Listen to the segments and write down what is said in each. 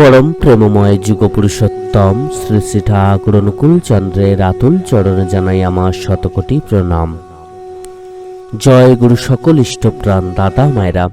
পরম প্রেমময় যুগপুরুষোত্তম শ্রী শ্রী ঠাকুর অনুকূল চন্দ্রের আতুল চরণে জানাই আমার শতকোটি প্রণাম। জয় গুরু সকল ইষ্টপ্রাণ দাদা মায়েরা।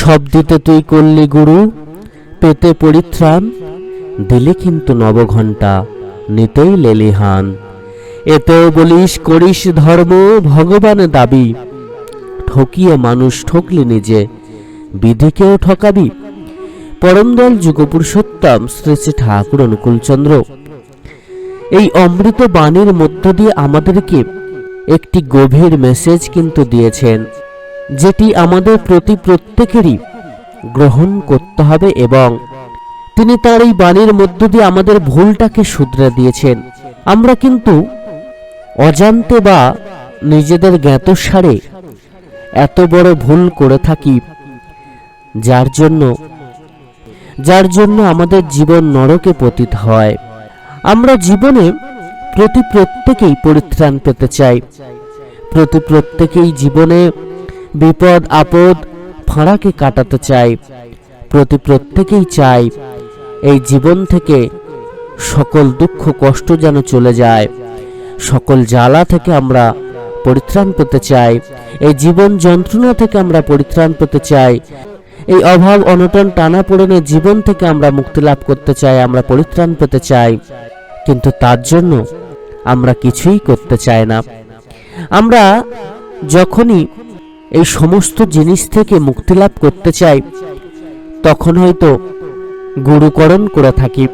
সব দিতে তুই করলি গুরু, পেতে পরিত্রাণ, দিলে কিন্তু নবঘণ্টা, নিতেই লেলিহান। এতেও বলিস, করিস ধর্ম, ভগবান দাবি। ঠকিয়ে মানুষ ঠকলি নিজে, বিধিকেও ঠকাবি পরমদল যুগপুরুষোত্তম শ্রী শ্রী ঠাকুর অনুকূলচন্দ্র এই অমৃত বাণীর মধ্য দিয়ে আমাদেরকে একটি গভীর মেসেজ কিন্তু দিয়েছেন, যেটি আমাদের প্রতি প্রত্যেকেরই গ্রহণ করতে হবে এবং তিনি তার এই বাণীর মধ্য দিয়ে আমাদের ভুলটাকে শুধরে দিয়েছেন। আমরা কিন্তু অজান্তে বা নিজেদের জ্ঞাতসারে এত বড় ভুল করে থাকি, যার জন্য যার জন্য আমাদের জীবন নরকে পতিত হয়। আমরা জীবনে প্রতি প্রত্যেকেই পরিত্রাণ পেতে চাই। প্রতি প্রত্যেকেই জীবনে বিপদ, আপদ ফাঁড়াকে কাটাতে চাই। প্রতি প্রত্যেকেই চাই এই জীবন থেকে সকল দুঃখ, কষ্ট যেন চলে যায়। সকল জ্বালা থেকে আমরা পরিত্রাণ পেতে চাই। এই জীবন যন্ত্রণা থেকে আমরা পরিত্রাণ পেতে চাই। এই অভাব অনটন টানা পড়েনে জীবন থেকে আমরা মুক্তি লাভ করতে চাই, আমরা পরিত্রাণ পেতে চাই। কিন্তু তার জন্য আমরা কিছুই করতে চাই না। আমরা যখনই এই সমস্ত জিনিস থেকে মুক্তি লাভ করতে চাই, তখন হয়তো গুরুকরণ করে থাকি।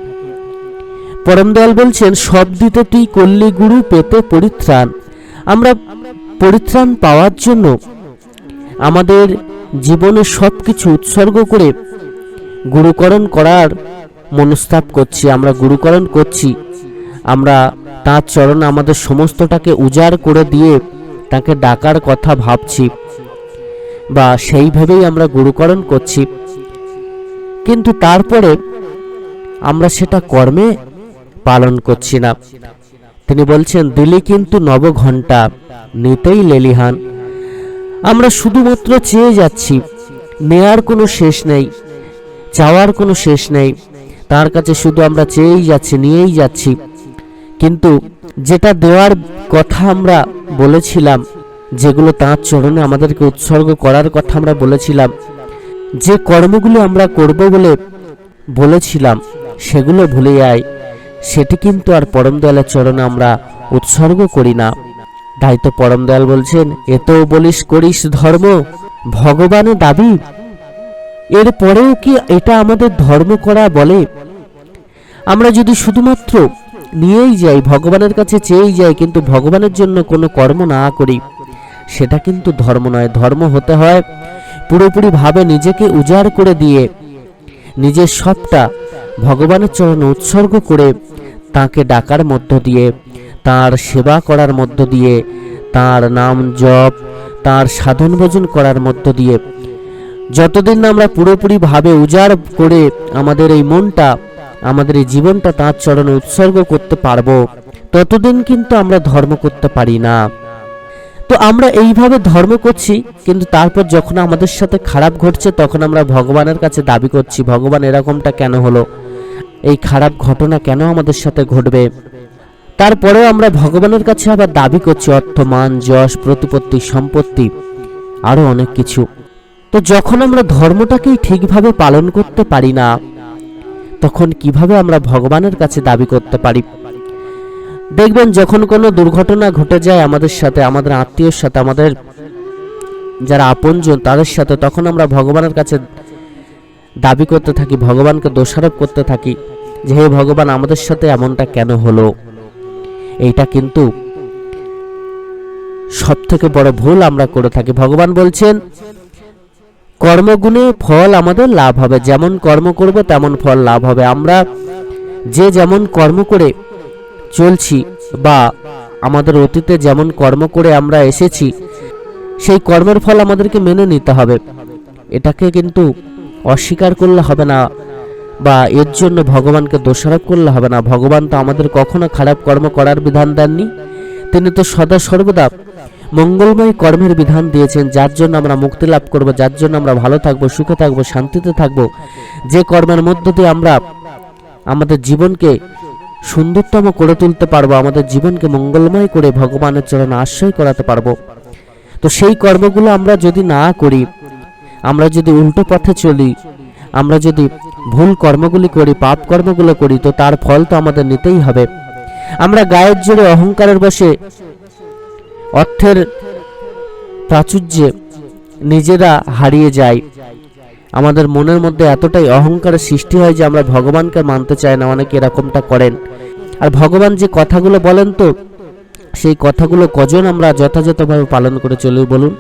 পরমদয়াল বলছেন, সব দিতে তুই করলি গুরু পেতে পরিত্রাণ। আমরা পরিত্রাণ পাওয়ার জন্য আমাদের জীবনে সব কিছু উৎসর্গ করে গুরুকরণ করার মনস্তাপ করছি, আমরা গুরুকরণ করছি। আমরা তার চরণে আমাদের সমস্তটাকে উজাড় করে দিয়ে তাকে ডাকার কথা ভাবছি বা সেইভাবেই আমরা গুরুকরণ করছি। কিন্তু তারপরে আমরা সেটা কর্মে পালন করছি না। তিনি বলছেন, দিলে কিন্তু নব ঘণ্টা নিতেই লেলিহান। আমরা শুধুমাত্র চেয়ে যাচ্ছি, নেয়ার কোনো শেষ নেই, চাওয়ার কোনো শেষ নেই, তার কাছে শুধু আমরা চেয়েই যাচ্ছি, নিয়েই যাচ্ছি। কিন্তু যেটা দেওয়ার কথা আমরা বলেছিলাম, যেগুলো তাঁর চরণে আমাদেরকে উৎসর্গ করার কথা আমরা বলেছিলাম, যে কর্মগুলো আমরা করব বলে বলেছিলাম, সেগুলো ভুলে যাই সেটি কিন্তু আর পরম দয়ালের চরণে আমরা উৎসর্গ করি না। তাই তো পরম দয়াল বলছেন এতেও বলিস করিস ধর্ম ভগবানের দাবি। এর পরেও কি এটা আমাদের ধর্ম করা বলে? আমরা যদি শুধুমাত্র নিয়েই যাই, ভগবানের কাছে চেয়েই যাই, কিন্তু ভগবানের জন্য কোনো কর্ম না করি, সেটা কিন্তু ধর্ম নয়। ধর্ম হতে হয় পুরোপুরিভাবে নিজেকে উজাড় করে দিয়ে, নিজের সবটা ভগবানের চরণে উৎসর্গ করে তাকে ডাকার মধ্য দিয়ে। তার সেবা করার মধ্য দিয়ে, তার নাম জপ, তার সাধন ভোজন করার মধ্য দিয়ে। যতদিন না আমরা পুরোপুরিভাবে উজাড় করে আমাদের এই মনটা, আমাদের এই জীবনটা তাঁর চরণে উৎসর্গ করতে পারব, ততদিন কিন্তু আমরা ধর্ম করতে পারি না। তো আমরা এইভাবে ধর্ম করছি, কিন্তু তারপর যখন আমাদের সাথে খারাপ ঘটছে, তখন আমরা ভগবানের কাছে দাবি করছি, ভগবান, এরকমটা কেন হলো? এই খারাপ ঘটনা কেন আমাদের সাথে ঘটবে? তারপরেও আমরা ভগবানের কাছে আবার দাবি করছি, অর্থ, মান, যশ, প্রতিপত্তি, সম্পত্তি আরও অনেক কিছু। তো যখন আমরা ধর্মটাকেই ঠিকভাবে পালন করতে পারি না, তখন কীভাবে আমরা ভগবানের কাছে দাবি করতে পারি? দেখবেন, যখন কোনো দুর্ঘটনা ঘটে যায় আমাদের সাথে, আমাদের আত্মীয়র সাথে, আমাদের যারা আপনজন, তাদের সাথে, তখন আমরা ভগবানের কাছে দাবি করতে থাকি, ভগবানকে দোষারোপ করতে থাকি যে, হে ভগবান, আমাদের সাথে এমনটা কেন হলো? এইটা কিন্তু সব থেকে বড় ভুল আমরা করে থাকি। ভগবান বলছেন, কর্মগুণে ফল আমাদের লাভ হবে। যেমন কর্ম করব, তেমন ফল লাভ হবে। আমরা যে যেমন কর্ম করে চলছি বা আমাদের অতীতে যেমন কর্ম করে আমরা এসেছি, সেই কর্মের ফল আমাদেরকে মেনে নিতে হবে। এটাকে কিন্তু অস্বীকার করলে হবে না। বা এর জন্য ভগবানকে দোষারোপ করলে হবে না। ভগবান তো আমাদের কখনো খারাপ কর্ম করার বিধান দেননি। তিনি তো সদা সর্বদা মঙ্গলময় কর্মের বিধান দিয়েছেন, যার জন্য আমরা মুক্তি লাভ করব, যার জন্য আমরা ভালো থাকব, সুখে থাকব, শান্তিতে থাকব। যে কর্মের মধ্য দিয়ে আমরা আমাদের জীবনকে সুন্দরতম করে তুলতে পারব, আমাদের জীবনকে মঙ্গলময় করে ভগবানের চরণে আশ্রয় করাতে পারব। তো সেই কর্মগুলো আমরা যদি না করি, আমরা যদি উল্টো পথে চলি, আমরা যদি ভুল কর্মগুলি করি, পাপ কর্মগুলো করি, তো তার ফল তো আমাদের নিতেই হবে। আমরা গায়ের জোরে অহংকারের বসে অর্থের প্রাচুর্যে নিজেরা হারিয়ে যাই। আমাদের মনের মধ্যে এতটাই অহংকারের সৃষ্টি হয় যে আমরা ভগবানকে মানতে চাই না, অনেকে এরকমটা করেন। আর ভগবান যে কথাগুলো বলেন তো, সেই কথাগুলো কজন আমরা যথাযথভাবে পালন করে চলি বলুন?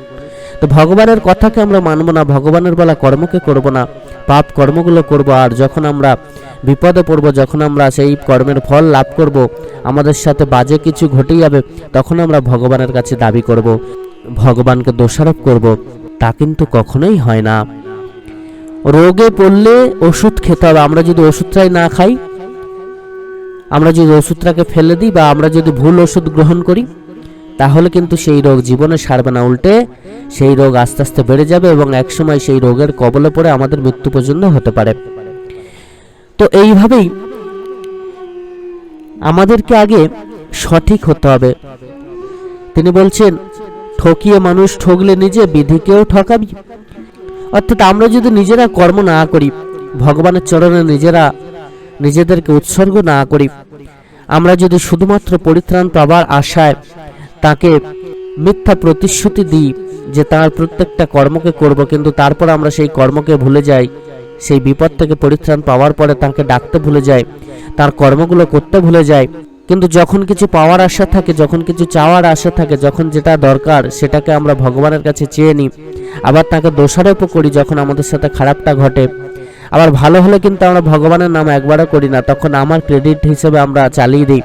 তো ভগবানের কথাকে আমরা মানব না, ভগবানের বলা কর্মকে করব না, পাপ কর্মগুলো করব। আর যখন আমরা বিপদে পড়ব, যখন আমরা সেই কর্মের ফল লাভ করব, আমাদের সাথে বাজে কিছু ঘটে যাবে, তখন আমরা ভগবানের কাছে দাবি করব, ভগবানকে দোষারোপ করব। তা কিন্তু কখনোই হয় না। রোগে পড়লে ওষুধ খেতে হবে। আমরা যদি ওষুধটাই না খাই, আমরা যদি ওষুধটাকে ফেলে দিই বা আমরা যদি ভুল ওষুধ গ্রহণ করি তাহলে কিন্তু সেই রোগ জীবনে সারবে না, উল্টে সেই রোগ আস্তে আস্তে বেড়ে যাবে এবং একসময় সেই রোগের কবলে পড়ে আমাদের মৃত্যু পর্যন্ত হতে পারে। তো এইভাবেই আমাদেরকে আগে সঠিক হতে হবে। তিনি বলছেন, ঠকিয়ে মানুষ ঠকলে নিজে, বিধিকেও ঠকাবি। অর্থাৎ আমরা যদি নিজেরা কর্ম না করি, ভগবানের চরণে নিজেরা নিজেদেরকে উৎসর্গ না করি, আমরা যদি শুধুমাত্র পরিত্রাণ পাবার আশায় তাকে মিথ্যা প্রতিশ্রুতি দিই যে তার প্রত্যেকটা কর্মকে করব, কিন্তু তারপর আমরা সেই কর্মকে ভুলে যাই, সেই বিপদ থেকে পরিত্রাণ পাওয়ার পরে তাকে ডাকতে ভুলে যাই, তার কর্মগুলো করতে ভুলে যাই। কিন্তু যখন কিছু পাওয়ার আশা থাকে, যখন কিছু চাওয়ার আশা থাকে, যখন যেটা দরকার সেটাকে আমরা ভগবানের কাছে চেয়ে নিই। আবার তাকে দোষারোপও করি যখন আমাদের সাথে খারাপটা ঘটে। আবার ভালো হলে কিন্তু আমরা ভগবানের নাম একবারও করি না, তখন আমার ক্রেডিট হিসেবে আমরা চালিয়ে দিই।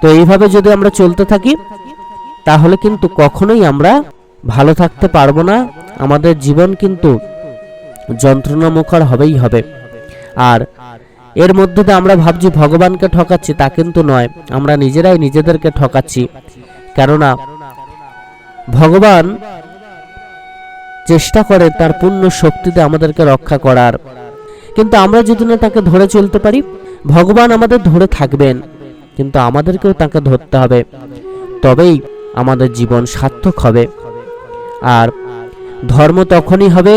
তো এইভাবে যদি আমরা চলতে থাকি তাহলে কিন্তু কখনোই আমরা ভালো থাকতে পারব না। আমাদের জীবন কিন্তু যন্ত্রণামুখর হবেই হবে। আর এর মধ্যে দিয়ে আমরা ভাবছি ভগবানকে ঠকাচ্ছি, তা কিন্তু নয়। আমরা নিজেরাই নিজেদেরকে ঠকাচ্ছি। কেননা ভগবান চেষ্টা করে তার পূর্ণ শক্তিতে আমাদেরকে রক্ষা করার। কিন্তু আমরা যদি না তাকে ধরে চলতে পারি, ভগবান আমাদের ধরে থাকবেন। কিন্তু আমাদেরকেও তাকে ধরতে হবে। তবেই আমাদের জীবন সার্থক হবে। আর ধর্ম তখনই হবে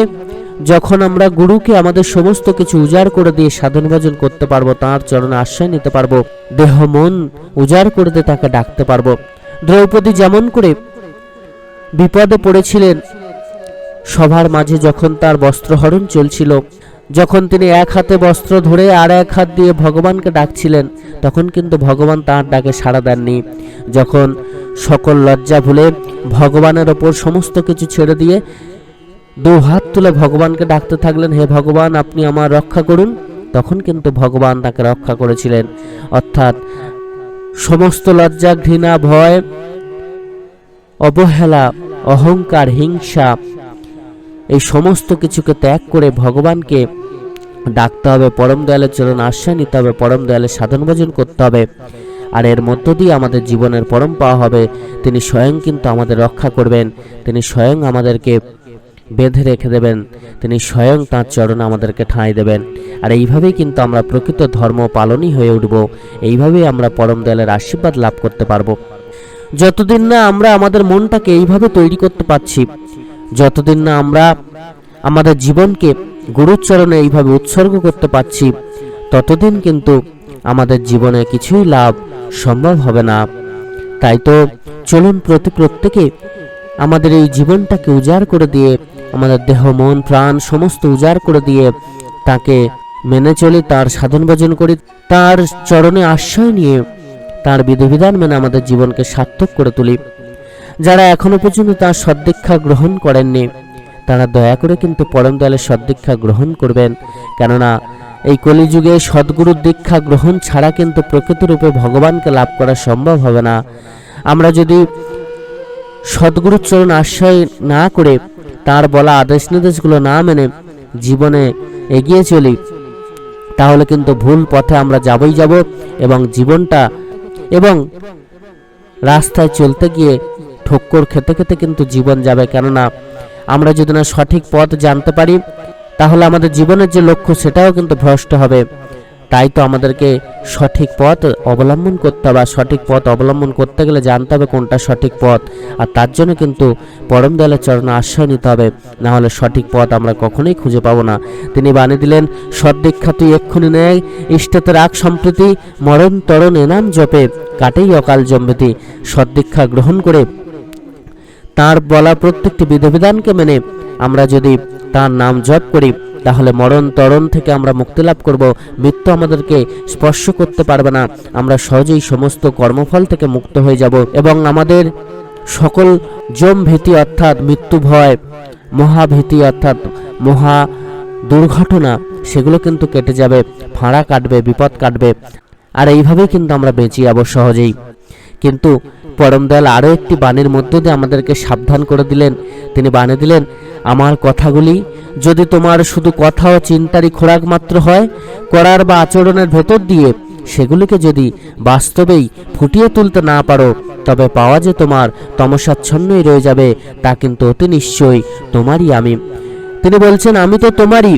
যখন আমরা গুরুকে আমাদের সমস্ত কিছু উজাড় করে দিয়ে সাধন ভজন করতে পারব, তাঁর চরণে আশ্রয় নিতে পারব, দেহ, মন উজাড় করে দিয়ে তাকে ডাকতে পারব। দ্রৌপদী যেমন করে বিপদে পড়েছিলেন সবার মাঝে যখন তার বস্ত্রহরণ চলছিল যখন তিনি এক হাতে বস্ত্র ধরে আর এক হাত দিয়ে ভগবানকে ডাকছিলেন, তখন কিন্তু ভগবান তাঁর ডাকে সাড়া দেননি। যখন সকল লজ্জা ভুলে ভগবানের ওপর সমস্ত কিছু ছেড়ে দিয়ে দু হাত তুলে ভগবানকে ডাকতে থাকলেন, হে ভগবান, আপনি আমার রক্ষা করুন। তখন কিন্তু ভগবান তাকে রক্ষা করেছিলেন। অর্থাৎ সমস্ত লজ্জা, ঘৃণা, ভয়, অবহেলা, অহংকার, হিংসা এই সমস্ত কিছুকে ত্যাগ করে ভগবানকে ডাকতে হবে, পরম দয়ালের চরণ আশ্রয় নিতে হবে, পরম দয়ালের সাধন ভজন করতে হবে। আর এর মধ্য দিয়ে আমাদের জীবনের পরম পাওয়া হবে। তিনি স্বয়ং কিন্তু আমাদের রক্ষা করবেন। তিনি স্বয়ং আমাদেরকে বেঁধে রেখে দেবেন। তিনি স্বয়ং তাঁর চরণে আমাদেরকে ঠাঁই দেবেন। আর এইভাবেই কিন্তু আমরা প্রকৃত ধর্ম পালনই হয়ে উঠব। এইভাবেই আমরা পরম দয়ালের আশীর্বাদ লাভ করতে পারব। যতদিন না আমরা আমাদের মনটাকে এইভাবে তৈরি করতে পারছি যতদিন না আমরা আমাদের জীবনকে গুরুচরণে এইভাবে উৎসর্গ করতে পারছি, ততদিন কিন্তু আমাদের জীবনে কিছুই লাভ সম্ভব হবে না। তাই তো চলুন প্রতি প্রত্যেকে আমাদের এই জীবনটাকে উজাড় করে দিয়ে, আমাদের দেহ, মন, প্রাণ সমস্ত উজাড় করে দিয়ে তাকে মেনে চলি, তার সাধন ভজন করি, তার চরণে আশ্রয় নিয়ে, তার বিধিবিধান মেনে আমাদের জীবনকে সার্থক করে তুলি। যারা এখনও পর্যন্ত তার সদ্দীক্ষা গ্রহণ করেননি, তারা দয়া করে কিন্তু পরম দয়ালের সদ্দীক্ষা গ্রহণ করবেন। কেননা এই কলিযুগে সদ্গুরুর দীক্ষা গ্রহণ ছাড়া কিন্তু প্রকৃতরূপে ভগবানকে লাভ করা সম্ভব হবে না। আমরা যদি সদ্গুরুর চরণ আশ্রয় না করে তার বলা আদেশ নির্দেশগুলো না মেনে জীবনে এগিয়ে চলি, তাহলে কিন্তু ভুল পথে আমরা যাবই যাব এবং জীবনটা এবং রাস্তায় চলতে গিয়ে ঠক্কর খেতে খেতে কিন্তু জীবন যাবে। কেননা আমরা যদি না সঠিক পথ জানতে পারি, তাহলে আমাদের জীবনের যে লক্ষ্য সেটাও কিন্তু ভ্রষ্ট হবে। তাই তো আমাদেরকে সঠিক পথ অবলম্বন করতে হবে। আর সঠিক পথ অবলম্বন করতে গেলে জানতে হবে কোনটা সঠিক পথ। আর তার জন্য কিন্তু পরম দয়ালের চরণে আশ্রয় নিতে হবে। না হলে সঠিক পথ আমরা কখনোই খুঁজে পাবো না। তিনি বানিয়ে দিলেন, সদ্দীক্ষা তুই এক্ষুনি নেয় ইষ্টতে রাগ সম্প্রীতি, মরণ তরণ এনাম জপে, কাটেই অকাল জম্বেতি সদ্দীক্ষা গ্রহণ করে তার বলা প্রত্যেকটি বিধিবিধানকে মেনে আমরা যদি তার নাম জপ করি, তাহলে মরণ তরণ থেকে আমরা মুক্তি লাভ করব। মৃত্যু আমাদেরকে স্পর্শ করতে পারবে না। আমরা সহজেই সমস্ত কর্মফল থেকে মুক্ত হয়ে যাব এবং আমাদের সকল জম ভীতি অর্থাৎ মৃত্যু ভয় মহাভীতি অর্থাৎ মহা দুর্ঘটনা, সেগুলো কিন্তু কেটে যাবে, ফাঁড়া কাটবে, বিপদ কাটবে। আর এইভাবেই কিন্তু আমরা বেঁচে যাব সহজেই। কিন্তু পরম আরও একটি বাণীর মধ্য দিয়ে আমাদেরকে সাবধান করে দিলেন। তিনি বানিয়ে দিলেন, আমার কথাগুলি যদি তোমার শুধু কথা ও চিন্তারই খোরাক মাত্র হয়, করার বা আচরণের ভেতর দিয়ে সেগুলিকে যদি বাস্তবেই ফুটিয়ে তুলতে না পারো, তবে পাওয়া যে তোমার তমসাচ্ছন্নই রয়ে যাবে, তা কিন্তু অতি নিশ্চয়ই তোমারই আমি। তিনি বলছেন, আমি তো তোমারই,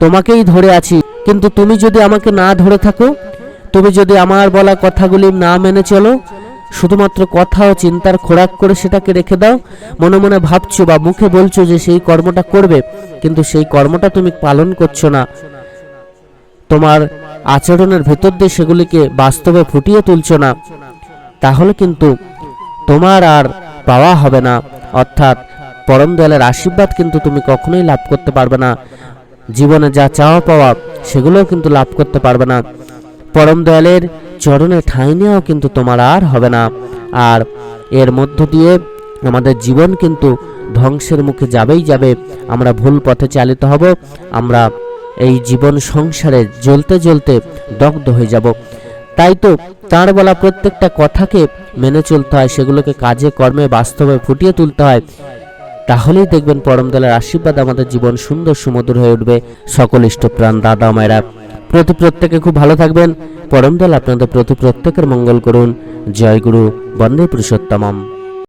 তোমাকেই ধরে আছি। কিন্তু তুমি যদি আমাকে না ধরে থাকো, তুমি যদি আমার বলা কথাগুলি না মেনে চলো শুধুমাত্র কথা ও চিন্তার খোরাক করে সেটাকে রেখে দাও। মনে মনে ভাবছ বা মুখে বলছো যে সেই কর্মটা করবে, কিন্তু সেই কর্মটা তুমি পালন করছ না। তোমার আচরণের ভেতর দিয়ে সেগুলিকে বাস্তবে ফুটিয়ে তুলছো না। তাহলে কিন্তু তোমার আর পাওয়া হবে না। অর্থাৎ পরম দয়ালের আশীর্বাদ কিন্তু তুমি কখনোই লাভ করতে পারবে না। জীবনে যা চাওয়া পাওয়া, সেগুলোও কিন্তু লাভ করতে পারবে না। পরম দয়ালের চরণে ঠাঁই নেওয়াও কিন্তু তোমার আর হবে না। আর এর মধ্য দিয়ে আমাদের জীবন কিন্তু ধ্বংসের মুখে যাবেই যাবে। আমরা ভুল পথে চালিত হব, আমরা এই জীবন সংসারে জ্বলতে জ্বলতে দগ্ধ হয়ে যাব। তাই তো তার বলা প্রত্যেকটা কথাকে মেনে চলতে হয়, সেগুলোকে কাজে, কর্মে, বাস্তবে ফুটিয়ে তুলতে হয়। তাহলেই দেখবেন পরম দলের আশীর্বাদ আমাদের জীবন সুন্দর সুমধুর হয়ে উঠবে। সকল ইষ্টপ্রাণ দাদা, মায়েরা। প্রতি প্রত্যেকে খুব ভালো থাকবেন। পরম দল আপনাদের প্রতি প্রত্যেকের মঙ্গল করুন। জয় গুরু, বন্দে পুরুষোত্তমম।